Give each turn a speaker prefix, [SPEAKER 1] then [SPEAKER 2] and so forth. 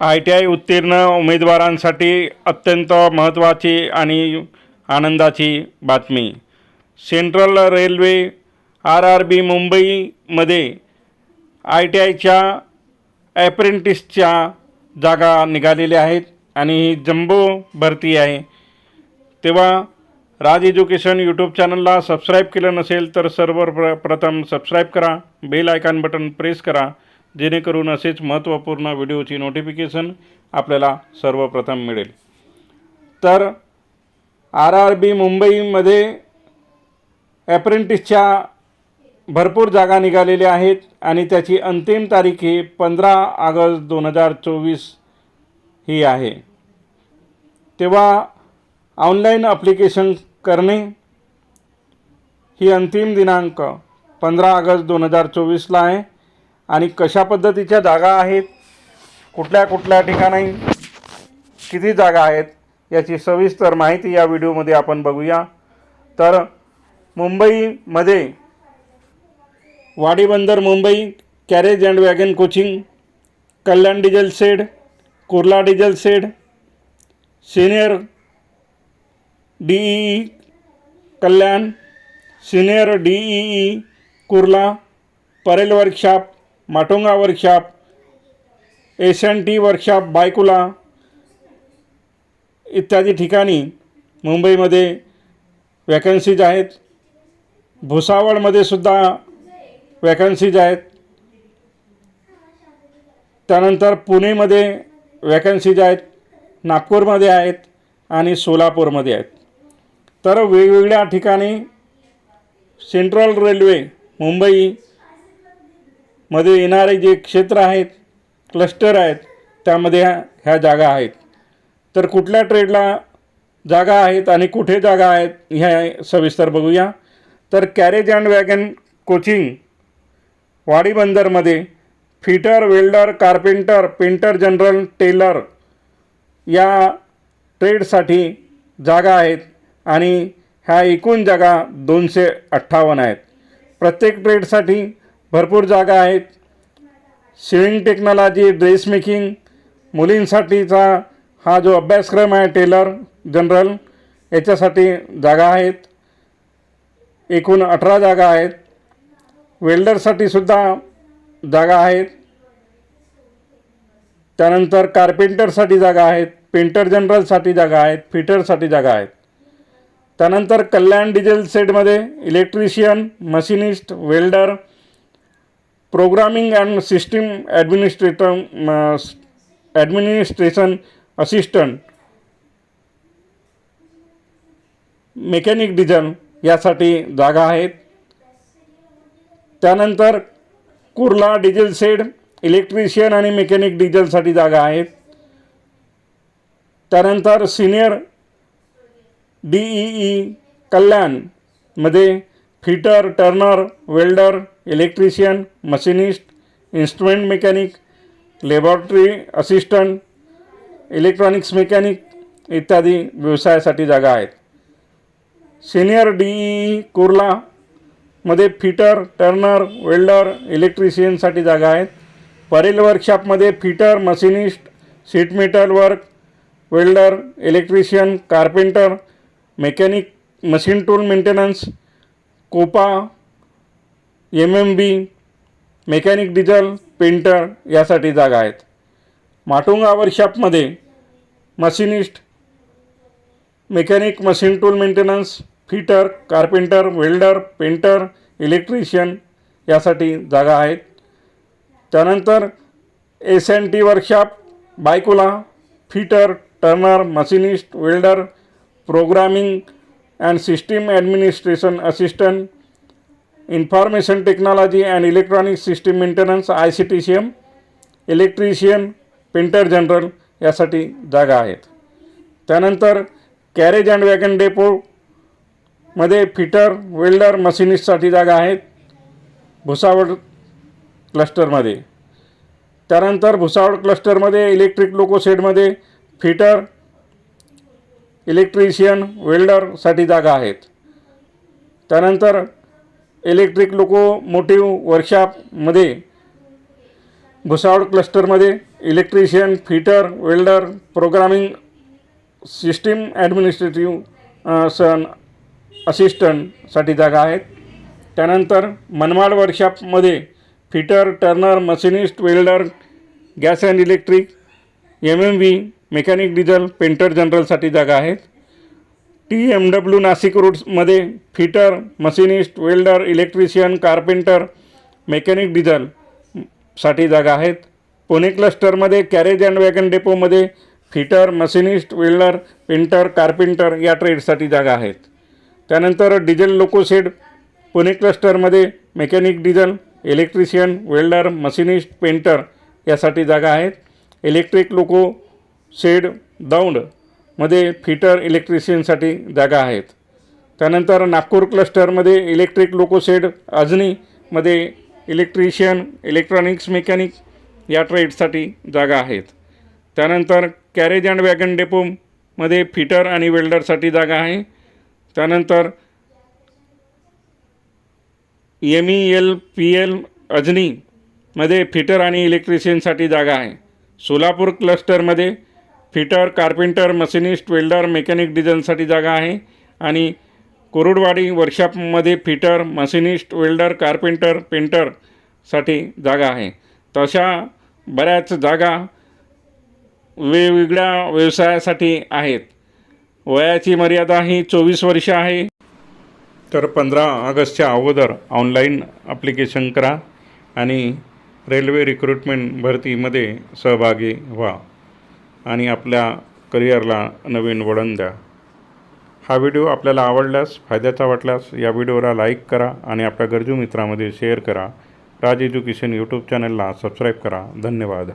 [SPEAKER 1] I T I उत्तीर्ण उमेदवारांसाठी अत्यंत महत्त्वाची आणि आनंदाची बातमी. Central railway R R B मुंबईमध्ये आय टी आयच्या ॲप्रेंटिसच्या जागा निघालेल्या आहेत आणि ही जम्बो भरती आहे. तेव्हा राज एज्युकेशन यूट्यूब चॅनलला सबस्क्राईब केलं नसेल तर सर्व प्र प्रथम सबस्क्राईब करा बेल आयकॉन बटन प्रेस करा जेणेकरून असेच महत्त्वपूर्ण व्हिडिओची नोटिफिकेशन आपल्याला सर्वप्रथम मिळेल. तर आर आर बी मुंबईमध्ये ॲप्रेंटिसच्या भरपूर जागा निघालेल्या आहेत आणि त्याची अंतिम तारीख ही पंधरा ऑगस्ट दोन हजार चोवीस ही आहे. तेव्हा ऑनलाईन अप्लिकेशन करणे ही अंतिम दिनांक पंधरा ऑगस्ट दोन हजार चोवीसला आहे. आणि कशा पद्धतीच्या जागा आहेत कुठल्या कुठल्या ठिकाणी किती जागा आहेत याची सविस्तर माहिती या व्हिडिओमध्ये आपण बघूया. तर मुंबईमध्ये Wadi Bandar Mumbai carriage and wagon coaching Kalyan diesel shed Kurla diesel shed senior D E Kalyan senior D E E Kurla Parel workshop Matunga workshop S N T workshop Byculla इत्यादी ठिकाणी मुंबईमध्ये vacancies आहेत. भुसावळमध्ये सुद्धा vacancies आहेत. त्यानंतर पुणेमध्ये vacancies आहेत नागपूरमध्ये आहेत आणि सोलापूरमध्ये आहेत. तर वेगवेगळ्या ठिकाणी सेंट्रल रेल्वे मुंबई मध्ये येणारे जे क्षेत्र आहेत क्लस्टर आहेत त्यामध्ये ह्या ह्या जागा आहेत. तर कुठल्या ट्रेडला जागा आहेत आणि कुठे जागा आहेत ह्या सविस्तर बघूया. तर carriage and wagon coaching Wadi बंदरमध्ये fitter welder carpenter painter general tailor या ट्रेडसाठी जागा आहेत आणि ह्या एकूण जागा दोनशे अठ्ठावन्न आहेत. प्रत्येक ट्रेडसाठी भरपूर जागा आहेत. शिविंग टेक्नॉलॉजी ड्रेस मेकिंग मुलींसाठीचा हा जो अभ्यासक्रम आहे टेलर जनरल याच्यासाठी जागा आहेत. एकूण अठरा जागा आहेत. वेल्डरसाठी सुद्धा जागा आहेत. त्यानंतर कार्पेंटरसाठी जागा आहेत. पेंटर जनरलसाठी जागा आहेत. फिटरसाठी जागा आहेत. त्यानंतर कल्याण डिझेल सेटमध्ये electrician machinist welder programming and system administrator administration assistant mechanic design यासाठी जागा आहेत. त्यानंतर कुर्ला डिझेल सेड इलेक्ट्रिशियन आणि मेकॅनिक डिझेलसाठी जागा आहेत. त्यानंतर सिनियर डी ई ई कल्याणमध्ये fitter turner welder electrician machinist instrument mechanic laboratory assistant electronics mechanic इत्यादी व्यवसायासाठी जागा आहेत. सिनियर डी ई कुर्लामध्ये फिटर टर्नर वेल्डर इलेक्ट्रिशियनसाठी जागा आहेत. Parel वर्कशॉपमध्ये fitter machinist sheet metal work welder electrician carpenter mechanic machine tool maintenance COPA M M B mechanic diesel painter यासाठी जागा आहेत. Matunga वर्कशॉपमध्ये machinist mechanic machine tool maintenance fitter carpenter welder painter electrician यासाठी जागा आहेत. त्यानंतर S N T workshop Byculla fitter turner machinist welder programming and system administration assistant information technology and electronic system maintenance I C T C M electrician painter general यासाठी जागा आहेत. त्यानंतर carriage and wagon डेपोमध्ये fitter welder मशिनिस्टसाठी जागा आहेत. भुसावळ क्लस्टरमध्ये त्यानंतर भुसावळ क्लस्टरमध्ये इलेक्ट्रिक लोकोशेडमध्ये फिटर इलेक्ट्रिशियन वेल्डरसाठी जागा आहेत. त्यानंतर इलेक्ट्रिक लोकोमोटिव्ह वर्कशॉपमध्ये भुसावळ क्लस्टरमध्ये electrician fitter welder programming system administrative सन असिस्टंटसाठी जागा आहेत. त्यानंतर Manmad वर्कशॉपमध्ये fitter turner machinist welder gas and electric M M V mechanic diesel painter जनरलसाठी जागा आहेत T M W Nashik रूट्समध्ये fitter machinist welder electrician carpenter mechanic diesel साठी जागा आहेत. पुणे क्लस्टरमध्ये कॅरेज अँड वॅगन डेपोमध्ये fitter machinist welder painter carpenter या ट्रेडसाठी जागा आहेत. त्यानंतर डिझेल लोकोशेड पुणे क्लस्टरमध्ये mechanic diesel electrician welder machinist painter यासाठी जागा आहेत. इलेक्ट्रिक लोको शेड दौंडमध्ये फिटर इलेक्ट्रिशियनसाठी जागा आहेत. त्यानंतर नागपूर क्लस्टरमध्ये इलेक्ट्रिक लोकोशेड अजनीमध्ये इलेक्ट्रिशियन इलेक्ट्रॉनिक्स मेकॅनिक या ट्रेडसाठी जागा आहेत. त्यानंतर कॅरेज अँड वॅगन डेपोमध्ये फिटर आणि वेल्डरसाठी जागा आहे. त्यानंतर M E L P L अजनीमध्ये fitter आणि इलेक्ट्रिशियनसाठी जागा आहे. सोलापूर क्लस्टरमध्ये fitter carpenter machinist welder mechanic डिझाईनसाठी जागा आहे. आणि कोरुडवाडी वर्कशॉपमध्ये फिटर मशिनिस्ट वेल्डर कार्पेंटर पेंटरसाठी जागा आहे. तशा बऱ्याच जागा वेगवेगळ्या व्यवसायासाठी आहेत. वयाची मर्यादा ही चोवीस वर्ष आहे. तर पंधरा ऑगस्टच्या अगोदर ऑनलाईन ॲप्लिकेशन करा आणि रेल्वे रिक्रुटमेंट भरतीमध्ये सहभागी व्हा. आणि आपल्या करिअरला नवीन वळण द्या. हा व्हिडिओ आपल्याला आवडल्यास फायद्याचा वाटल्यास या व्हिडिओला लाईक करा आणि आपल्या गरजू मित्रामध्ये शेअर करा. राज एज्युकेशन यूट्यूब चॅनलला सबस्क्राईब करा. धन्यवाद.